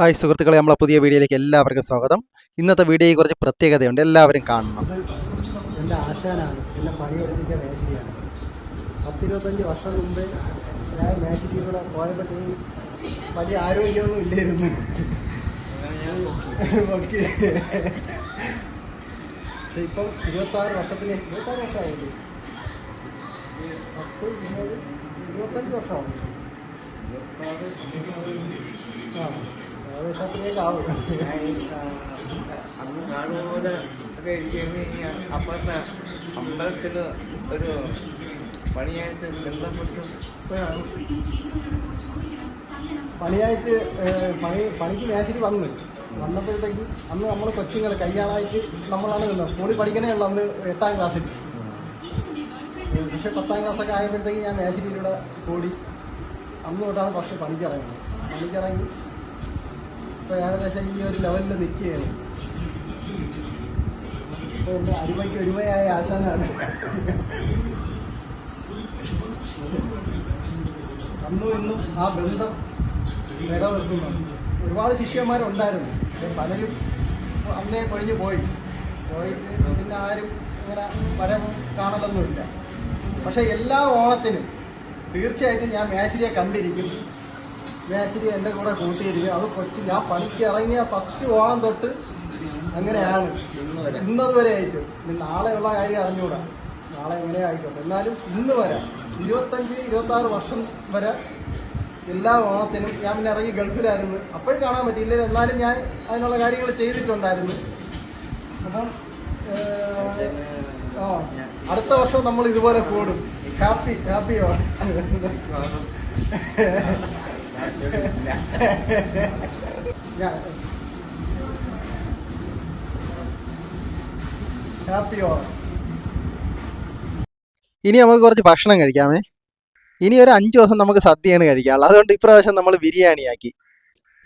Hi സുഹൃത്തുക്കളെ നമ്മളെ പുതിയ വീഡിയോയിലേക്ക് എല്ലാവർക്കും സ്വാഗതം. ഇന്നത്തെ വീഡിയോയിൽ കുറച്ച് പ്രത്യേകതയുണ്ട്. എല്ലാവരും കാണണം. എന്റെ ആശാനാണ്. എന്നെ പണിയെടുപ്പിച്ച മേശരിയാണ് പത്തിരുപത്തഞ്ച് വർഷം മുമ്പ് ഞാൻ മേശരിയിലൂടെ പോയപ്പോഴത്തേക്കും വലിയ ആരോഗ്യമൊന്നും ഇല്ലായിരുന്നു. ഓക്കെ. ഇപ്പം ഇരുപത്താറ് വർഷത്തിന് ഇരുപത്താറ് വർഷമായില്ലേ? പത്ത് ഇരുപത് ഇരുപത്തഞ്ച് വർഷമാവും ആ അന്ന് കാണുപോലെ ഒക്കെ ഇരിക്കുകയാണ് ഈ അപ്പുറത്തെ അമ്പലത്തിൽ ഒരു പണിയായിട്ട് ബന്ധപ്പെട്ട് പണിയായിട്ട് പണി പണിക്ക് മേശരി വന്നു. വന്നപ്പോഴത്തേക്ക് അന്ന് നമ്മൾ കൊച്ചുങ്ങൾ കല്യാണമായിട്ട് നമ്മളാണ് നിന്നത് സ്കൂളിൽ പഠിക്കണേ ഉള്ളു അന്ന് എട്ടാം ക്ലാസ്സിൽ. പക്ഷെ പത്താം ക്ലാസ്സൊക്കെ ആയപ്പോഴത്തേക്ക് ഞാൻ മേശരിയിലൂടെ കൂടി അന്ന് തൊട്ടാണ് ഫസ്റ്റ് പണിക്കിറങ്ങുന്നത് പണിക്കിറങ്ങി ഇപ്പോൾ ഏകദേശം ഈ ഒരു ലെവലിൽ നിൽക്കുകയാണ് ഇപ്പോൾ എന്റെ അരുമയ്ക്ക് ഒരുമയായ ആശാനാണ്. അന്നും ഇന്നും ആ ബന്ധം നിലനിർത്തുന്നുണ്ട് ഒരുപാട് ശിഷ്യന്മാരുണ്ടായിരുന്നു. പലരും അന്നേ പൊഴിഞ്ഞു പോയി. പോയിട്ട് പിന്നെ ആരും ഇങ്ങനെ പരം കാണലൊന്നുമില്ല. പക്ഷെ എല്ലാ ഓണത്തിനും തീർച്ചയായിട്ടും ഞാൻ മേശരിയെ കണ്ടിരിക്കും. മേശരി എന്റെ കൂടെ കൂട്ടിയിരുന്നു. അത് കൊച്ചി ഞാൻ പണിക്ക് ഇറങ്ങിയ ഫസ്റ്റ് ഓണം തൊട്ട് അങ്ങനെയാണ്. ഇന്നത് വരെ ആയിട്ട്. ഉള്ള കാര്യം അറിഞ്ഞുകൂടാ നാളെ എങ്ങനെ ആയിക്കോട്ടെ. എന്നാലും ഇന്ന് വരെ ഇരുപത്തഞ്ച് ഇരുപത്തി ആറ് വർഷം വരെ എല്ലാ ഓണത്തിനും ഞാൻ പിന്നെ ഇറങ്ങി ഗൾഫിലായിരുന്നു. അപ്പോഴും കാണാൻ പറ്റിയില്ല. എന്നാലും ഞാൻ അതിനുള്ള കാര്യങ്ങൾ ചെയ്തിട്ടുണ്ടായിരുന്നു. അപ്പം ആ അടുത്ത വർഷം നമ്മൾ ഇതുപോലെ കൂടും. ഹാപ്പി ഹാപ്പി ഓണം ഇനി നമുക്ക് കുറച്ച് ഭക്ഷണം കഴിക്കാമേ. ഇനി ഒരു അഞ്ച് ദിവസം നമുക്ക് സദ്യയാണ് കഴിക്കാനുള്ളത്. അതുകൊണ്ട് ഇപ്രാവശ്യം നമ്മൾ ബിരിയാണിയാക്കി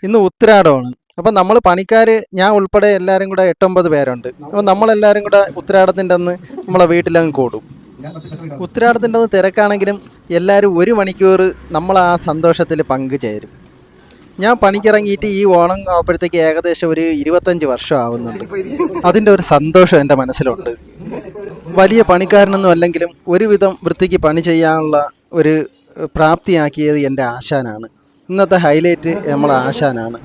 ഇന്ന് ഉത്തരാടമാണ് അപ്പം നമ്മൾ പണിക്കാർ ഞാൻ ഉൾപ്പെടെ എല്ലാവരും കൂടെ എട്ടൊമ്പത് പേരുണ്ട്. അപ്പം നമ്മളെല്ലാവരും കൂടെ ഉത്തരാടത്തിന്റെ അന്ന് നമ്മളെ വീട്ടിലങ്ങ് കൂടും. ഉത്തരാടത്തിന്റെ അന്ന് തിരക്കാണെങ്കിലും എല്ലാവരും ഒരു മണിക്കൂർ നമ്മൾ ആ സന്തോഷത്തിൽ പങ്കുചേരും ഞാൻ പണിക്കിറങ്ങിയിട്ട് ഈ ഓണം ആവുമ്പോഴത്തേക്ക് ഏകദേശം ഒരു ഇരുപത്തഞ്ച് വർഷം ആവുന്നുണ്ട്. അതിന്റെ ഒരു സന്തോഷം എന്റെ മനസ്സിലുണ്ട്. വലിയ പണിക്കാരനൊന്നും അല്ലെങ്കിലും ഒരുവിധം വൃത്തിക്ക് പണി ചെയ്യാനുള്ള ഒരു പ്രാപ്തിയാക്കിയത് എന്റെ ആശാനാണ്. ഇന്നത്തെ ഹൈലൈറ്റ് നമ്മളെ ആശാനാണ്.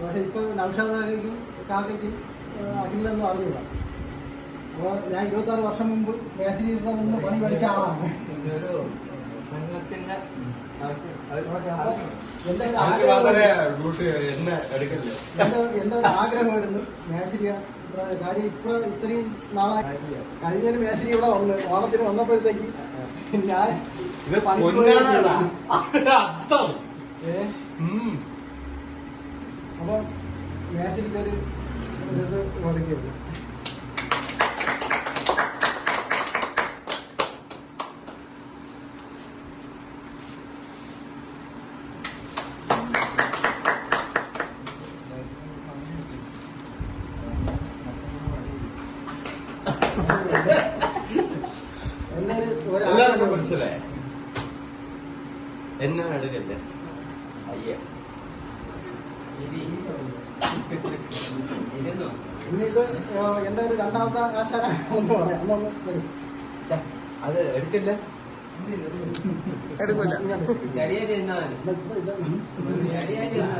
പക്ഷെ ഇപ്പൊ നൗഷാദാക്കും കാക്കയ്ക്കും അഖിലെന്ന് അറിഞ്ഞില്ല ഞാൻ ഇരുപത്താറ് വർഷം മുമ്പ് മേശരി നിന്ന് പണി പഠിച്ച ആളാണ്. എന്റെ ആഗ്രഹമായിരുന്നു? മേശരി കാര്യം ഇപ്പൊ ഇത്രയും നാളായി. കഴിഞ്ഞ മേശിരി ഇവിടെ വന്ന് ഓണത്തിന് വന്നപ്പോഴത്തേക്ക് ഞാൻ ഇത് ഏ? അപ്പൊ മേശിരിക്കൊരു ഇത് കൊടുക്കരുത് എല്ലാവർക്കും മനസ്സിലായി? എന്നെ എടുക്കല്ലേ അയ്യ. ഇന്നിത് എന്റെ ഒരു രണ്ടാമത്തെ പറയാം. വരൂ. അത് എടുക്കില്ല? എടുക്കൂല. ഇങ്ങനെ. ശരിയായിട്ട് എന്നാ ഇത് ഇത് ഇത്. ശരിയായിട്ട് എന്നാ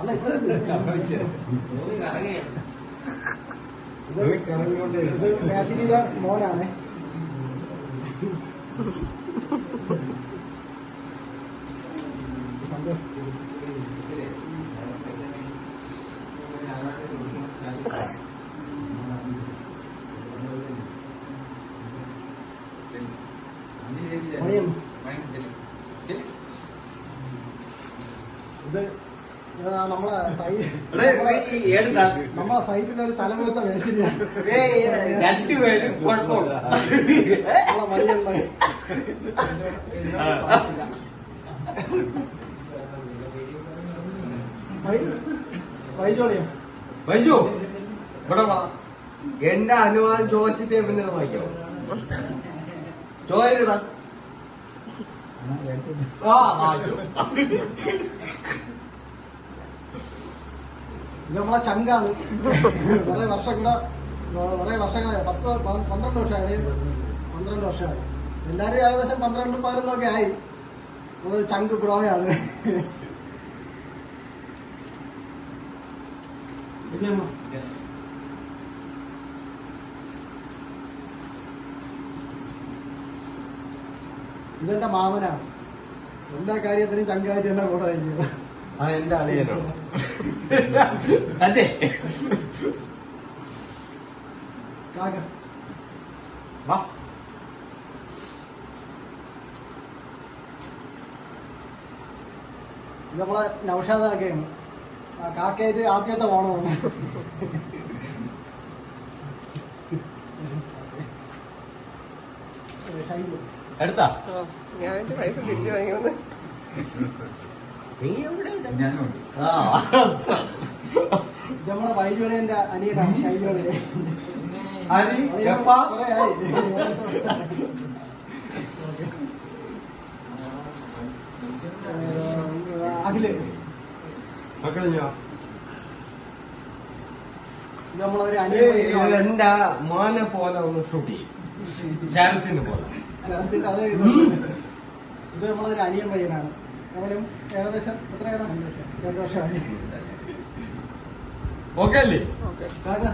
അല്ല, ഇവിടെ ഇത്. ഇത് ഇത് മേശരിയിലെ മോനാണ് മണിയും ഇത് നമ്മളെ നമ്മളെ സൈറ്റിലെ ഒരു തലമുത്ത മേശരിയാണ് രണ്ടുപേരും കുഴപ്പമില്ല. നമ്മളെ മണിയുള്ള വൈ- വൈജോളിയോ? വൈജു ഇവിടെ വാ. എന്റെ അനുവാദം ചോദിച്ചിട്ടേ പിന്നെ വായിക്കാം. ചോദിക്കടാ നമ്മളെ ചങ്കാണ്. കുറെ വർഷം കൂടെ കുറെ വർഷങ്ങളായി പത്ത് പന്ത്രണ്ട് വർഷമായി പന്ത്രണ്ട് വർഷമായി എല്ലാവരും ഏകദേശം പന്ത്രണ്ട് പതിനൊന്നൊക്കെ ആയി. നമ്മളൊരു ചങ്ക് ബ്രോയാണ് പിന്നെമ്മ ഇതെന്റെ മാമനാണ്. എല്ലാ കാര്യത്തിനും ചങ്കാരി എന്നെ കൂടെ കഴിഞ്ഞു ആ എന്റെ അളിയനോ? അതെ. കാക്ക. വാ. നമ്മളെ നൗഷാദ് കാക്കയാണ് ആ കാക്കയായിട്ട് ആദ്യത്തെ ഓണമാണ്. ഷൈബു. എടുത്താ? ഞാൻ എന്റെ പൈസ തിരിച്ചു വാങ്ങിയത് നീ എവിടെ? ആ. നമ്മളെ വൈജോളിയന്റെ അനിയനാണ് ഹരി എപ്പാ? ഏഹ്, അഖിൽ. നമ്മളൊരു അനിയ അനിയൻ എന്റെ മോനെ പോലെ ഒന്ന് ഷൂട്ട് ചെയ്യും ശരത്തിന് പോലെ. അത് ഇത് ഇത് നമ്മളൊരു അനിയൻ പയ്യനാണ്. അവനും ഏകദേശം എത്രയാണ് രണ്ടു വർഷമായി ഓക്കെ അല്ലേ? ഓക്കെ. കാക്ക.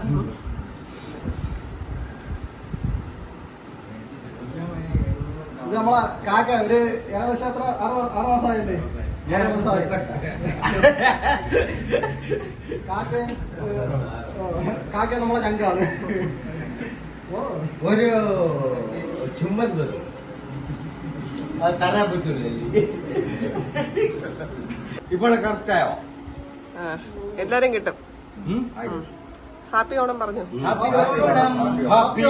ഇത് നമ്മളെ കാക്ക ഒരു ഏകദേശം എത്ര? അറുപത് ആറ് മാസമായില്ലേ? മാസമായി. കാക്ക കാക്ക നമ്മളെ ചങ്കാണ്. ഓ ഒരു ചുമ്മൻ തരും അത് തരാൻ പറ്റൂലല്ലേ ഇപ്പോൾ കറക്റ്റ് ആയോ? എല്ലാരും കിട്ടും. ഹാപ്പി ഓണം പറഞ്ഞു. ഹാപ്പി ഓണം. ഹാപ്പി